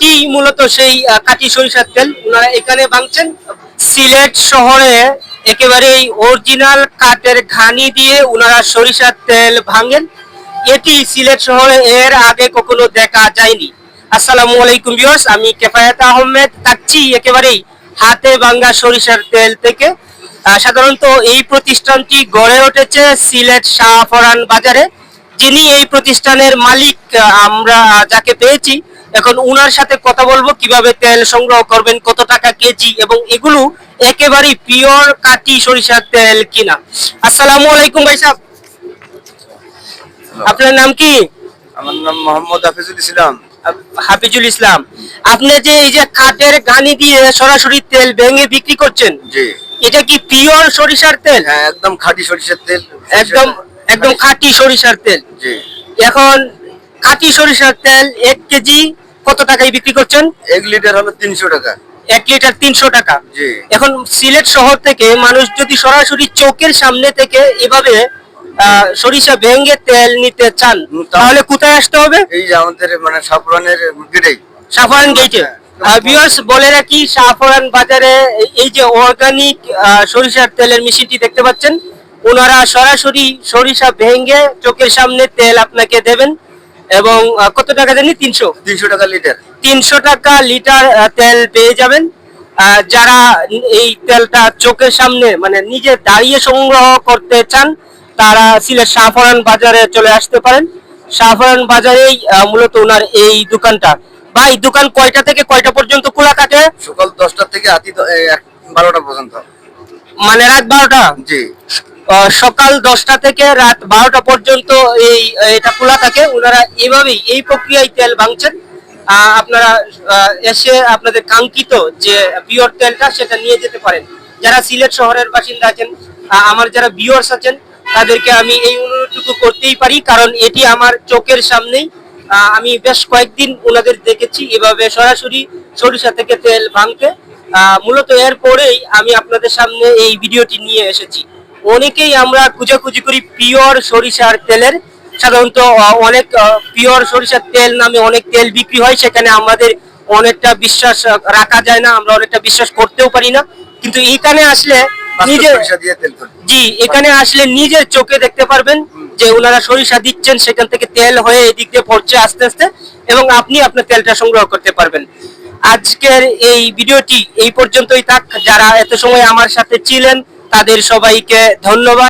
এটি মূলত সেই কাটি সরিষার তেল। ওনারা এখানে বাংছেন সিলেট শহরে একেবারেই অরিজিনাল কাঠের ঘানি দিয়ে ওনারা সরিষার তেল ভাঙেন। এটি সিলেট শহরে এর আগে কখনো দেখা যায়নি। আসসালামু আলাইকুম বিয়স আমি কেফায়েত আহমেদ থাকছি একেবারেই হাতে ভাঙ্গা সরিষার তেল থেকে। সাধারণত এই প্রতিষ্ঠানটি গড়ে উঠেছে সিলেট শাহফরান বাজারে, যিনি এই প্রতিষ্ঠানের মালিক। আমরা যাকে পেয়েছি এখন উনার সাথে কথা বলব কীভাবে তেল সংগ্রহ করবেন কত টাকা কেজি এবং এগুলো একেবারেই পিওর কাটি সরিষার তেল কিনা। আসসালামু আলাইকুম ভাই সাহেব। আপনার নাম কি? আমার নাম মোহাম্মদ হাফিজুল ইসলাম। হাফিজুল ইসলাম। আপনি যে এই যে কাঠের গানি দিয়ে সরাসরি তেল ভেঙে বিক্রি করছেন জি। এটা কি পিওর সরিষার তেল? হ্যাঁ একদম খাঁটি সরিষার তেল। একদম একদম খাঁটি সরিষার তেল। জি। এখন খাঁটি সরিষার তেল এক কেজি কত টাকায় বিক্রি করছেন? এক লিটার হলো তিনশো টাকা। এক লিটার তিনশো টাকা। এখন সিলেট শহর থেকে মানুষ যদি সরাসরি চোখের সামনে থেকে এভাবে সরিষা ভেঙে তেল নিতে চান তাহলে কোথায় আসতে হবে? এই যে আমাদের মানে সাফরানের গেটেই সাফারান গেটে ভিউয়ার্স বলে রাখি সাফারান বাজারে এই- এই যে অর্গানিক সরিষার তেলের মেশিনটি দেখতে পাচ্ছেন ওনারা সরাসরি সরিষা ভেঙে চোখের সামনে তেল আপনাকে দেবেন। এবং কত টাকা জানি? তিনশো। তিনশো টাকা লিটার। তিনশো টাকা লিটার তেল পেয়ে যাবেন। যারা এই তেলটা চোখের সামনে মানে নিজে দাঁড়িয়ে সংগ্রহ করতে চান তারা সিলেট শাহফরান বাজারে চলে আসতে পারেন। শাহফরান বাজারেই মূলত ওনার এই দোকানটা। ভাই দোকান কয়টা থেকে কয়টা পর্যন্ত খোলা থাকে? সকাল দশটা থেকে বারোটা পর্যন্ত। মানে রাত বারোটা? জি। সকাল দশটা থেকে রাত বারোটা পর্যন্ত এই, এটা খোলা থাকে। ওনারা এভাবেই এই প্রক্রিয়ায় তেল ভাঙছেন। আপনারা এসে আপনাদের কাঙ্ক্ষিত যে বিয়র তেলটা সেটা নিয়ে যেতে পারেন। যারা সিলেট শহরের বাসিন্দা আছেন আমার যারা বিয়র্স আছেন, তাদেরকে আমি এই অনুরোধটুকু করতেই পারি, কারণ এটি আমার চোখের সামনেই। আমি বেশ কয়েকদিন ওনাদের দেখেছি, এভাবে সরাসরি সরিষা থেকে তেল ভাঙতে। মূলত এর পরেই আমি আপনাদের সামনে এই ভিডিওটি নিয়ে এসেছি। অনেকেই আমরা খুঁজাখুঁজি করি পিওর সরিষার তেলের। সাধারণত অনেক পিওর সরিষার তেল নামে অনেক তেল বিক্রি হয় সেখানে আমাদের অনেকটা বিশ্বাস রাখা যায় না আমরা অনেকটা বিশ্বাস করতেও পারি না। কিন্তু এখানে আসলে নিজের জি এখানে আসলে নিজের চোখে দেখতে পারবেন যে ওনারা সরিষা দিচ্ছেন সেখান থেকে তেল হয়ে এদিক দিয়ে পড়ছে আস্তে আস্তে এবং আপনি আপনার তেলটা সংগ্রহ করতে পারবেন। আজকের এই ভিডিওটি এই পর্যন্তই থাক। যারা এত সময় আমার সাথে ছিলেন তাদের সবাইকে ধন্যবাদ।